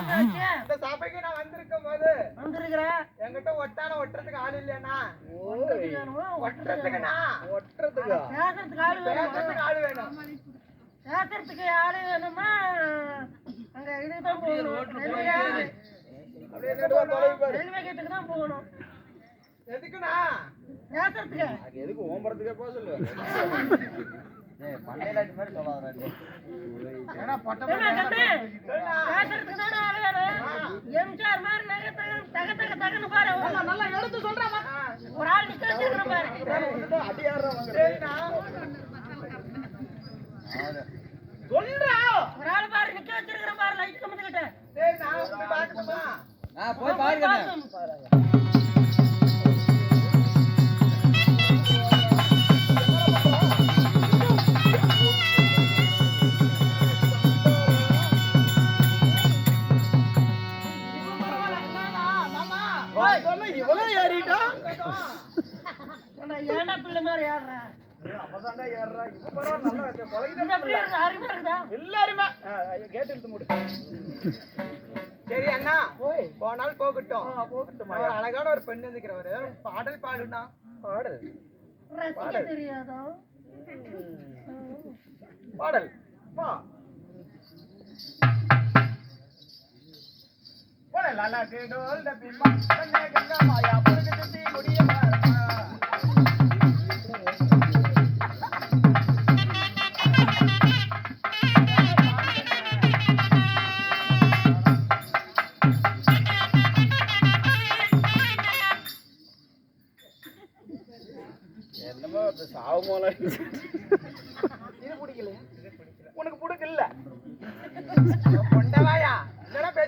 இந்த சபைக்கு நான் வந்திருக்கும் போது வந்திருக்கிறேன். என்கிட்ட ஒட்டான ஒட்டுறதுக்கு ஆள் இல்லையா ஒட்டுறதுக்கு வேணுமா? ஒட்டுறதுக்குண்ணா ஒட்டுறதுக்கா பேசுறதுக்கு ஆளு வேணுமா? பேசுறதுக்கு ஆள் வேணும் பேசுறதுக்கு ஆளு வேணுமா? அங்க இதுக்குதான் போகணும். ரயில்வே கேட்டுக்கு தான் போகணும். எதுக்குண்ணா பேசுறதுக்கு. எதுக்கு ஓம்பறதுக்கே போக சொல்லு என்ன கண்ணு? பேசுறதுக்கு தானே ஆளு வேணும். எடுத்து சொல்றாமா? ஒரு ஆள் நிக்க வச்சிருக்கிறேன் பாரு. சொல்றா. ஒரு ஆள் பாரு நிக்க வச்சிருக்கிறேன் பாரு லைட் கம்பத்துக்கிட்ட. சரிண்ணா போய் பார்க்கணுமா போய் பாருங்க ஏறிட்டா ஏன்டா பிள்ளை மாதிரி ஏறுற அப்பதான்டா ஏறுறா. இப்ப பரவாயில்ல நல்லா இருக்கு. அருமையா இருக்குதா? எல்லாருமே கேட்டு எடுத்து மூடு. சரி அண்ணா. போனால் போகட்டும். போகட்டுமா ஒரு அழகான ஒரு பெண் இருக்கிறவரு பாடல் பாடுனா பாடல். தெரியாதோ? பாடல். வா. போடல் லலாக்கு டோல் டப்பிம்மா கண்ணே கங்கா மாயா புருகு சுத்தி முடிய என்னமோ சாவு போல இது பிடிக்கலையா உனக்கு பிடிக்கல.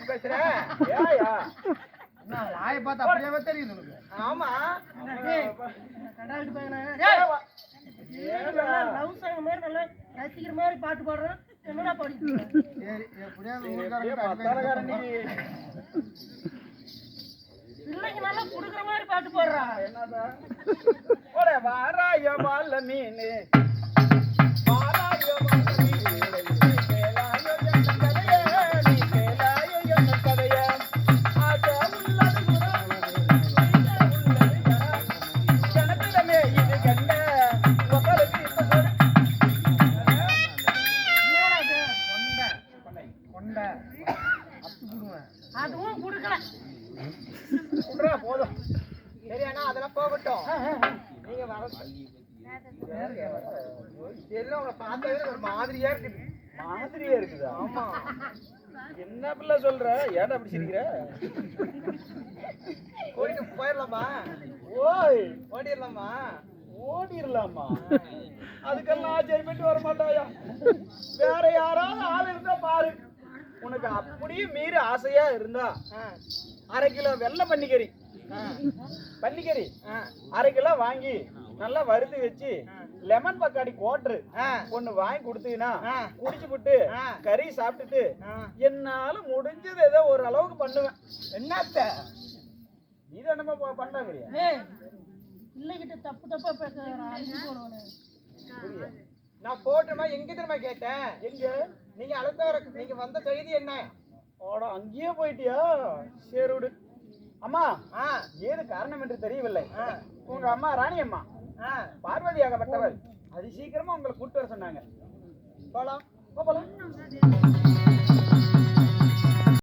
பேச்சு பேசுற ஏயா வாயை பார்த்து அப்படியே தெரியுது உனக்கு. ஆமா. லவ் சாங் மாதிரி நல்லா ரசிக்கிற மாதிரி பாட்டு பாடுறேன். என்னடா பாடிட்டு பிள்ளைக்கு நல்லா குடுக்குற மாதிரி பாட்டு பாடுறா. என்னடா? வாராய வாழ மீன். அதுவும் குடுக்கல. விட்றா, போதும். சரி அண்ணா அதெல்லாம் போகட்டும். நீங்க வர தெரியல உங்களை பார்த்தாவே ஒரு மாதிரியா இருக்குது. மாதிரியே இருக்குதா? ஆமா. என்ன பிள்ளை சொல்ற? ஏன்டா அப்படி சிரிக்கிற? ஓடிட்டு போயிடலாமா? ஓய். ஓடிடலாமா? ஓடிரலாமா அதுக்கெல்லாம் ஆச்சரியப்பட்டு வர மாட்டாயா வேற யாராவது ஆள் இருந்தா பாரு. உனக்கு அப்படியே மீறி ஆசையா இருந்தா அரை கிலோ வெள்ளை பன்னிக்கறி. பன்னிக்கறி. அரை கிலோ வாங்கி நல்லா வறுத்து வச்சு லெமன் பக்காடி கோட்ரு ஒண்ணு வாங்கி கொடுத்தீங்கன்னா. குடிச்சு விட்டு. கறி சாப்பிட்டுட்டு. என்னால முடிஞ்சது ஏதோ ஒரு அளவுக்கு பண்ணுவேன். என்னத்த? இது என்னமா ப- பண்ணாங்கறியா? ஏய் பிள்ளைகிட்ட தப்பு தப்பா பேசுறா அஞ்சு போடுவானு. நான் போட்டுமா எங்க தெரியுமா கேட்டேன்? எங்க? நீங்க அழைத்த வர நீங்க வந்த செய்தி என்ன? ஓட அங்கேயே போயிட்டியா? சரி விடு. அம்மா ஏது காரணம் என்று தெரியவில்லை. உங்க அம்மா ராணி அம்மா. ஆ, பார்வதியாகப்பட்டவள் அது சீக்கிரமா உங்களை கூட்டு வர சொன்னாங்க. போலாம். போலாம்.